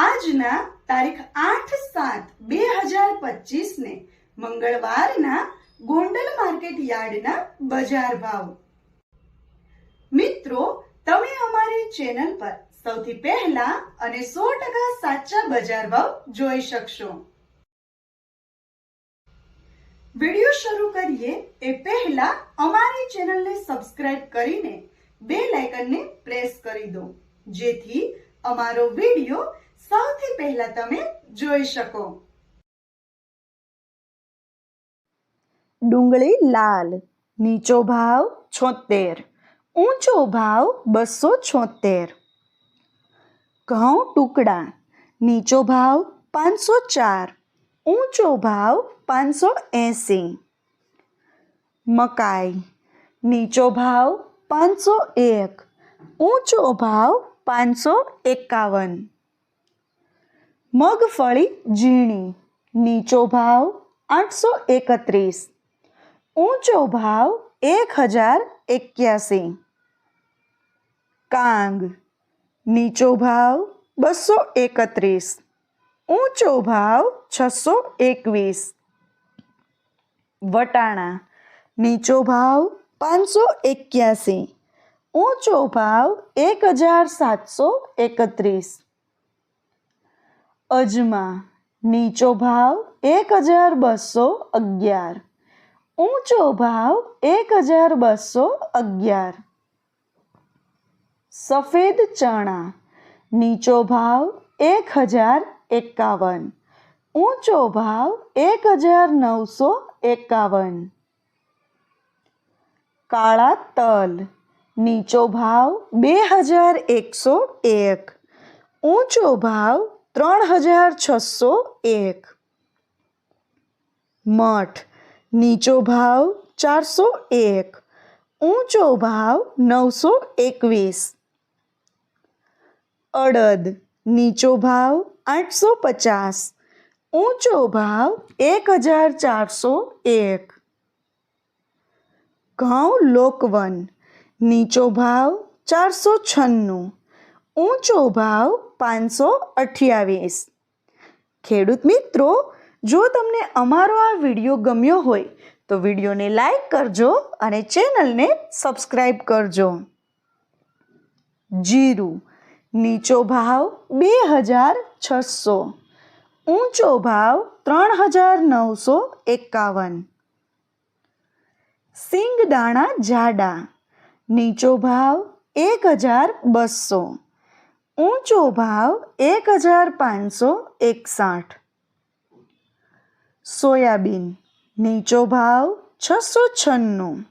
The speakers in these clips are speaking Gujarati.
આજના તારીખ આઠ સાત બે હજાર પચીસને મંગળવારના ગોંડલ માર્કેટ યાર્ડના બજાર ભાવ. મિત્રો, તમે અમારી ચેનલ પર સૌથી પહેલા અને સો ટકા સાચા બજાર ભાવ જોઈ શકશો. વિડિયો શરૂ કરીએ એ પહેલા અમારી ચેનલને સબસ્ક્રાઇબ કરીને બે લાઇકનને પ્રેસ કરી દો. જેથી અમારો વિડિયો સૌથી પહેલા તમે જોઈ શકો. ડુંગળી લાલ, નીચો ભાવ છોતેર, ઊંચો ભાવ બસો છોતેર. ઘઉં ટુકડા, નીચો ભાવ પાંચસો ચાર, ઊંચો ભાવ પાંચસો એંસી. મકાઈ, નીચો ભાવ પાંચસો એક, ઊંચો ભાવ પાંચસો એકાવન. મગફળી, ઝીણી, નીચો ભાવ આઠસો એકત્રીસ, ઊંચો ભાવ એક હજાર એક્યાસી, કાંગ, નીચો ભાવ બસો એકત્રીસ, ઊંચો ભાવ છસો એકવીસ, વટાણા, નીચો ભાવ પાંચસો એક્યાસી, ઊંચો ભાવ એક હજાર સાતસો એકત્રીસ. અજમા, નીચો ભાવ એક હજાર બસો અગિયાર. ઊંચો ભાવ એક હજાર બસો અગિયાર. સફેદ ચણા, નીચો ભાવ એક હજાર એકાવન. ઊંચો ભાવ એક હજાર નવસો એકાવન. કાળા તલ, નીચો ભાવ બે હજાર એકસો એક. ઊંચો ભાવ ત્રણ હજાર છસો એક. મઠ, નીચો ભાવ ચારસો એક. ઊંચો ભાવ નવસો એકવીસ. અડદ, નીચો ભાવ આઠસો પચાસ. ઊંચો ભાવ એક હજાર ચારસો એક. ઘઉં લોકવન, નીચો ભાવ ચારસો છન્નું. ઊંચો ભાવ પાંચસો અઠ્યાવીસ. ખેડૂત મિત્રો, જો તમને અમારો આ વીડિયો ગમ્યો હોય, તો વિડીયોને લાઈક કરજો અને ચેનલને સબસ્ક્રાઈબ કરજો. જીરું, નીચો ભાવ બે હજાર છસો. ઊંચો ભાવ ત્રણ હજાર નવસો એકાવન. સિંગ દાણા જાડા, નીચો ભાવ એક હજાર બસો. ઊંચો ભાવ એક હજાર પાંચસો એકસાઠ. સોયાબીન નીચો ભાવ છસો છન્નું.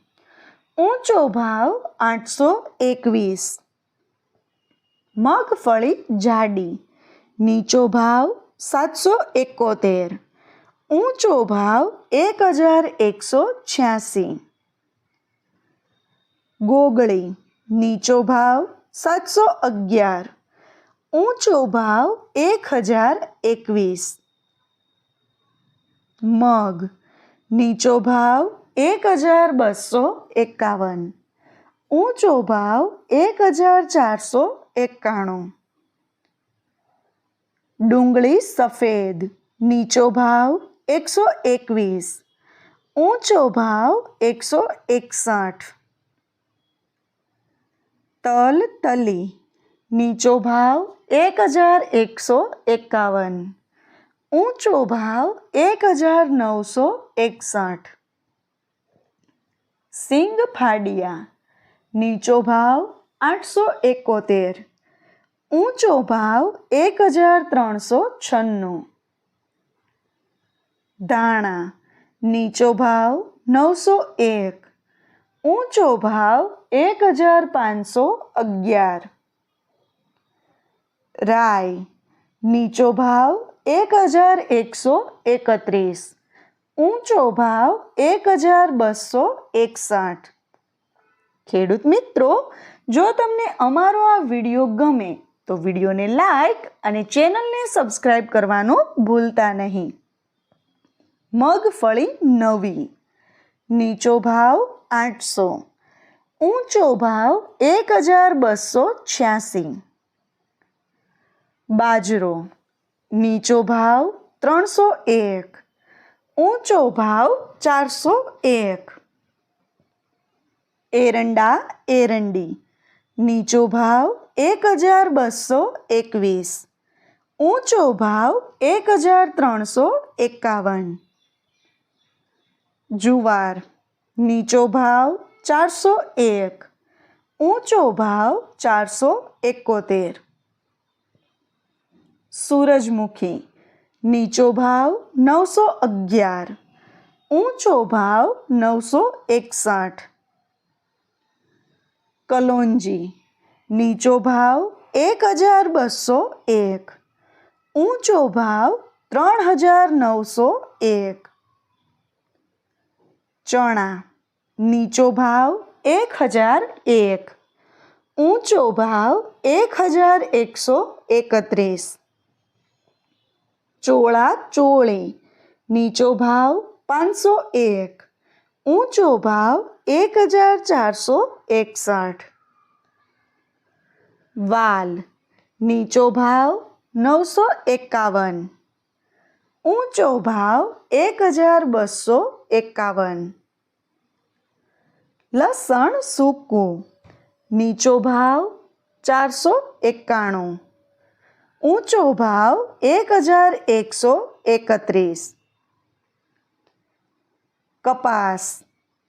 ઊંચો ભાવ આઠસો એકવીસ. મગફળી જાડી નીચો ભાવ સાતસો એકોતેર. ઊંચો ભાવ એક હજાર એકસો છ્યાસી. ગોગળી નીચો ભાવ સાતસો અગિયાર. ઊંચો ભાવ એક હજાર એકવીસ. મગ. નીચો ભાવ એક હજાર બસો એકાવન. ઊંચો ભાવ એક હજાર ચારસો એકાણું. ડુંગળી સફેદ. નીચો ભાવ એકસો એકવીસ. ઊંચો ભાવ એકસો એકસઠ. તલ તલી. નીચો ભાવ એક હજાર એકસો એકાવન. ઊંચો ભાવ એક હજાર નવસો એકસઠ. સિંગ ફાડિયા. નીચો ભાવ આઠસો એકોતેર. ઊંચો ભાવ એક હજાર ત્રણસો છન્નું. ધાણા નીચો ભાવ નવસો એક. ઊંચો ભાવ એક હજાર પાંચસો અગિયાર. રાય, નીચો ભાવ એક હજાર એકસો એકત્રીસ, ઊંચો ભાવ એક હજાર બસો એકસઠ. ખેડૂત મિત્રો, જો તમને અમારો આ વીડિયો ગમે, તો વિડીયોને લાઈક અને ચેનલને સબસ્ક્રાઈબ કરવાનું ભૂલતા નહીં. મગફળી નવી, નીચો ભાવ આઠસો, ઊંચો ભાવ એક હજાર બસો છ્યાસી. બાજરો, નીચો ભાવ ત્રણસો એક, ઊંચો ભાવ ચારસો એક. એરંડા, એરંડી, નીચો ભાવ એક હજાર બસો એકવીસ, ઊંચો ભાવ એક હજાર ત્રણસો એકાવન. જુવાર, નીચો ભાવ ચારસો એક, ઊંચો ભાવ ચારસો એકોતેર. સૂરજમુખી, નીચો ભાવ નવસો અગિયાર, ઊંચો ભાવ નવસો એકસઠ. કલોંજી, નીચો ભાવ એક હજાર બસો એક, ઊંચો ભાવ ત્રણ હજાર નવસો એક. ચણા, નીચો ભાવ એક હજાર એક, ઊંચો ભાવ એક હજાર એકસો એકત્રીસ. ચોળા ચોળી, નીચો ભાવ પાંચસો એક, ઊંચો ભાવ એક હજાર ચારસો એકસઠ. વાલ, નીચો ભાવ નવસો એકાવન, ઊંચો ભાવ એક હજાર બસો એકાવન. લસણ સૂકું, નીચો ભાવ ચારસો એકાણું. ઊંચો ભાવ એક હજાર એકસો એકત્રીસ. કપાસ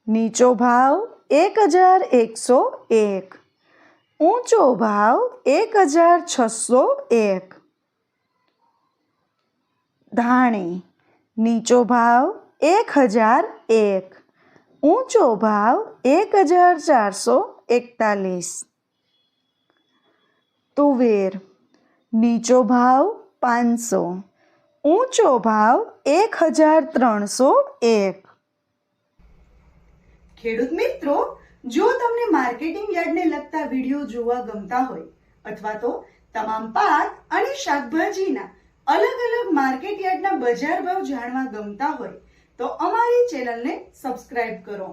નીચો ભાવ એક હજાર એકસો એક. ઊંચો ભાવ એક હજાર છસો એક. ધાણી નીચો ભાવ એક હજાર એક. ઊંચો ભાવ એક હજાર ચારસો એકતાલીસ. તુવેર નીચો ભાવ પાંચસો. ઊંચો ભાવ એક હજાર ત્રણસો એક. ખેડૂત મિત્રો, જો તમને માર્કેટિંગ યાર્ડને લગતા વીડિયો જોવા ગમતા હોય, અથવા તો તમામ પાક અને શાકભાજીના અલગ અલગ માર્કેટ યાર્ડના બજાર ભાવ જાણવા ગમતા હોય, તો અમારી ચેનલને સબસ્ક્રાઇબ કરો.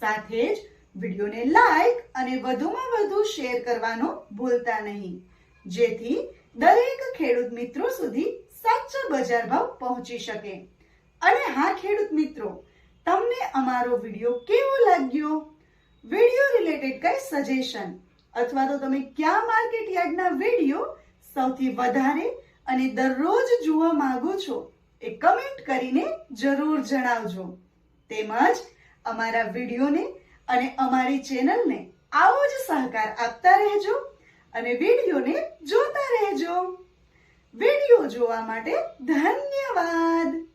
સાથે જ વિડીયોને લાઈક અને વધુમાં વધુ શેર કરવાનો ભૂલતા નહીં. જેથી દરેક ખેડૂત મિત્રો સુધી સાચા બજાર ભાવ પહોંચી શકે. અને હા, ખેડૂત મિત્રો, તમને અમારો વીડિયો કેવો લાગ્યો? વીડિયો રિલેટેડ કઈ સજેશન? અથવા તો તમે કયા માર્કેટ યાર્ડના વીડિયો સૌથી વધારે અને દરરોજ જોવા માંગો છો એ કમેન્ટ કરીને જરૂર જણાવજો. તેમજ અમારા વિડીયોને અને અમારી ચેનલને આવો જ સહકાર આપતા રહેજો. અને વિડીયોને જોતા રહેજો. વીડિયો જોવા માટે ધન્યવાદ.